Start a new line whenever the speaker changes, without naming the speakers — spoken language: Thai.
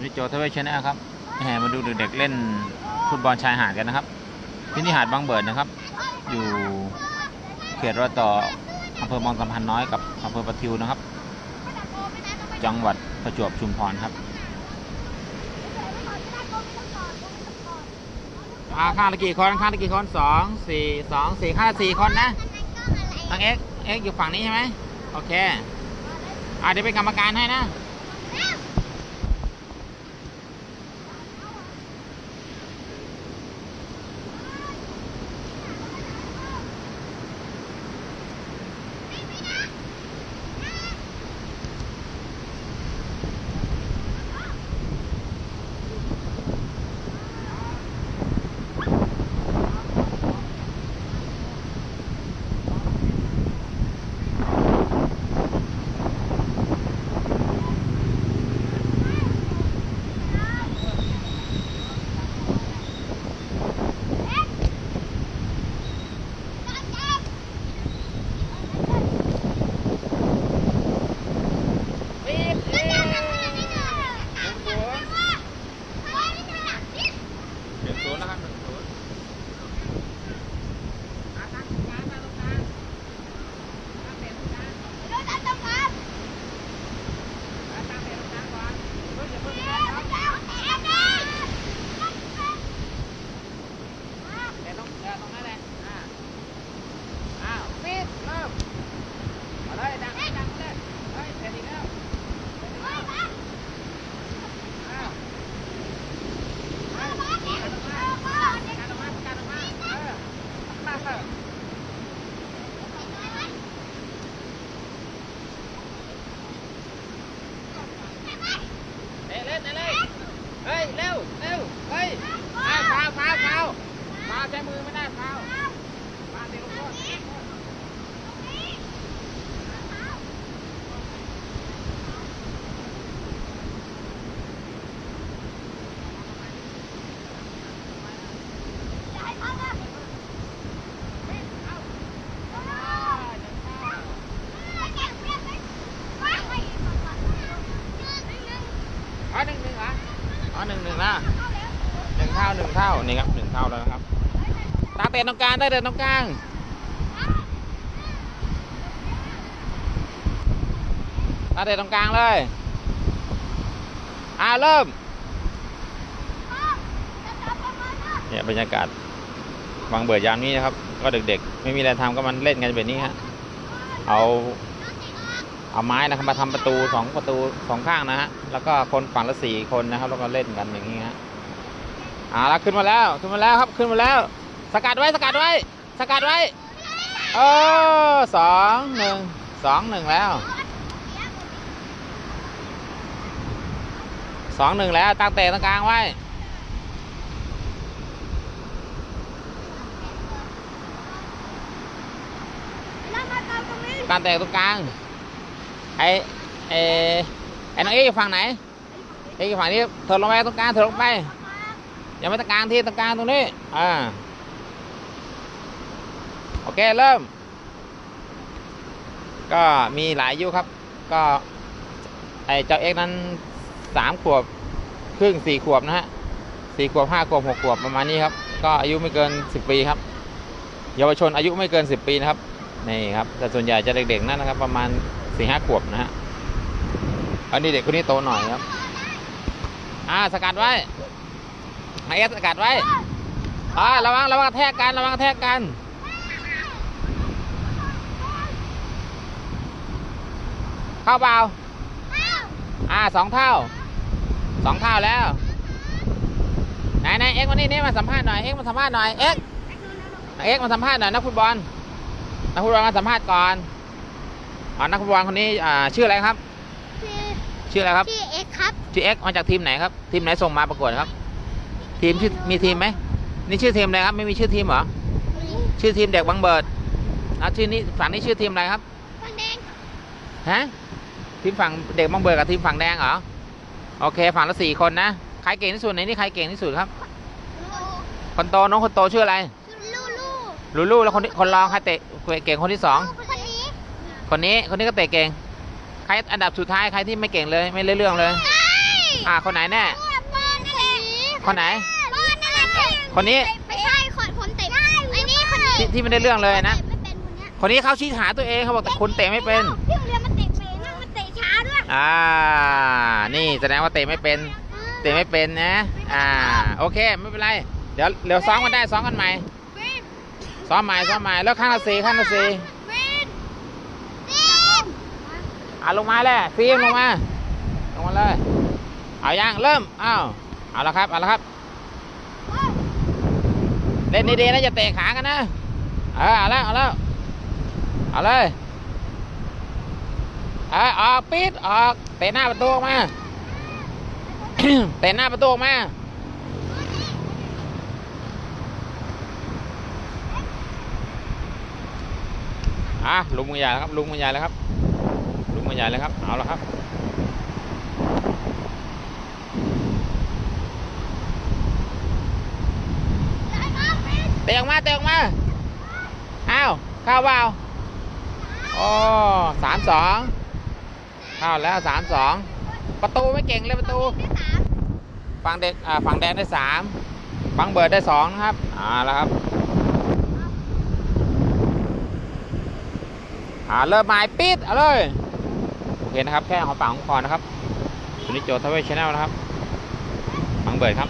คุณนิโจทเวชนะครับแห่มาดูเด็กๆเล่นฟุตบอลชายหาดกันนะครับ ที่นี่หาดบางเบิดนะครับ อยู่เขตรอยต่ออำเภอบางสะพานน้อยกับอำเภอประทิวนะครับ จังหวัดประจวบชุมพรครับอาข้างละกี่คนข้างละกี่คนสองสี่สองสี่ข้างสี่คนนะทางเอ็กเอ็กอยู่ฝั่งนี้ใช่ไหมโอเคอ่าเดี๋ยวเป็นกรรมการให้นะ เดี๋ยวศูนย์แล้วครับหนึ่งศูนย์เดี๋ยวต้องเดี๋ยวตรงนั้นแหละอ่าอ้าวปิดเริ่มเอาเลยดังเลยดังเลยเฮ้ยเสร็จอีกแล้วเสร็จอีกแล้วอ้าวการออกมาการออกมาเออมา เถอะเอ้ยเฮ้ย เร็วเร็วเฮ้ยฟาวฟาวฟาวฟาวใช้มือไม่ได้ฟาวฟาวเดี๋ยวลูกโทษ อ๋อหนึ่งหนึ่งเหรอ อ๋อหนึ่งหนึ่งนะหนึ่งเท่าหนึ่งเท่านี่ครับหนึ่งเท่าแล้วนะครับ ตาเตะตรงกลางได้เดินตรงกลางตาเตะตรงกลางเลยอ่าเริ่มเนี่ยบรรยากาศวางเบิดยามนี้นะครับ ก็เด็กๆ ไม่มีอะไรทำก็มันเล่นกันแบบนี้ฮะเอา เอาไม้นะครับมาทำประตูสองประตูสองข้างนะฮะแล้วก็คนฝั่งละสี่คนนะครับ แล้วก็เล่นกันอย่างนี้ฮะอ่าแล้วขึ้นมาแล้วขึ้นมาแล้วครับขึ้นมาแล้ว สกัดไว้สกัดไว้ สกัดไว้เออสองหนึ่งสองหนึ่งแล้วสองหนึ่งแล้วตั้งเตะตรงกลางไว้การเตะตรงกลาง ไอไอไอ้น้องเอ๊อยู่ฝั่งไหนเอ๊อยู่ฝั่งนี้เถิดลงไปตรงกลางเถิดลงไปอย่าไม่ตรงกลางที่ตรงกลางตรงนี้อ่าโอเคเริ่ม ก็มีหลายอายุครับ ก็ไอเจ้าเอ็กนั้นสามขวบครึ่งสี่ขวบนะฮะสี่ขวบห้าขวบหกขวบประมาณนี้ครับ ก็อายุไม่เกินสิบปีครับเยาวชนอายุไม่เกินสิบปีนะครับนี่ครับแต่ส่วนใหญ่จะเด็กๆนั่นนะครับ ประมาณ สี่ห้าขวบนะฮะอันนี้เด็กคนนี้โตหน่อยครับ อ่าสกัดไว้ไอเอสสกัดไว้อ่าระวังระวังกระแทกกันระวังกระแทกกันเข้าเปล่าอ่าสองเท่าสองเท่าแล้วไหนไหนเอ็กซ์มานี่นี่มาสัมภาษณ์หน่อยเอ็กมาสัมภาษณ์หน่อยเอ็กเอ็กมาสัมภาษณ์หน่อยนักฟุตบอลนักฟุตบอลมาสัมภาษณ์ก่อน อ๋อนักฟุตบอลคนนี้อ่าชื่ออะไรครับ ชื่ออะไรครับ
ชื่อเอ็กซ์ครับ
ชื่อเอ็กซ์มาจากทีมไหนครับทีมไหนส่งมาประกวดครับ ทีมชื่อมีทีมไหมนี่ชื่อทีมอะไรครับไม่มีชื่อทีมเหรอชื่อทีมเด็กบางเบิดอะชื่อนี้ฝั่งนี้ชื่อทีมอะไรครับ
ฟันแดง
ฮะทีมฝั่งเด็กบางเบิดกับทีมฝั่งแดงเหรอโอเคฝั่งละสี่คนนะใครเก่งที่สุดในนี้ใครเก่งที่สุดครับคนโตน้องคนโตชื่ออะไร
ลูลู
ลูลูแล้วคนที่คนรองใครเตะเก่งคนที่สอง
คนนี้
คนนี้คนนี้ก็เตะเก่ง ใครอันดับสุดท้ายใครที่ไม่เก่งเลยไม่เล่นเรื่องเลย
เอ้ย
อ่าคนไหนแน่
บอลนั่นแหละ
คนไหน
บอลนั่นแหละ
คนนี้
ไม่ใช่คนคนเตะไอ้นี่คนนี้
ที่ที่ไม่ได้เรื่องเลยนะ
ไม่เป็นคนเนี้ย
คนนี้เขาชี้หาตัวเองเขาบอกแต่คุณเตะไม่เป็น
ที่โรงเรียนมันเตะเป๋นั่งมันเตะช้าด้วย
อ่า นี่แสดงว่าเตะไม่เป็น เตะไม่เป็นนะ อ่าโอเคไม่เป็นไร เดี๋ยวเดี๋ยวซ้อมกันได้ซ้อมกันใหม่
วิน
ซ้อมใหม่ซ้อมใหม่แล้วข้างละสี่ข้างละสี่
วินวิน
อ่า ลงมาเลยฟิล์มลงมา ลงมาเลย เอายังเริ่ม อ้าว เอาละครับ เอาละครับ เล่นดีๆนะอย่าเตะขากันนะ เออ เอาแล้วเอาแล้ว เอาเลย เออออกปิดออก เตะหน้าประตูออกมา เตะหน้าประตูออกมาอะลุงมือใหญ่แล้วครับลุงมือใหญ่แล้วครับลุง มือใหญ่เลยครับ เอาละครับ เตะออกมา เตะออกมา อ้าว เข้าเปล่าโอ้สามสองเข้าแล้วสามสองประตูไม่เก่งเลยประตูฝั่งเด็กฝั่งแดงได้สามฝั่งเบิร์ดได้สองนะครับ อ่าแล้วครับอ่าเริ่มหมายปิด เอาเลย เคนะครับ แค่หอมปากหอมคอนะครับสุนิจโจทเวชแนลนะครับฝังเบิร์ดครับ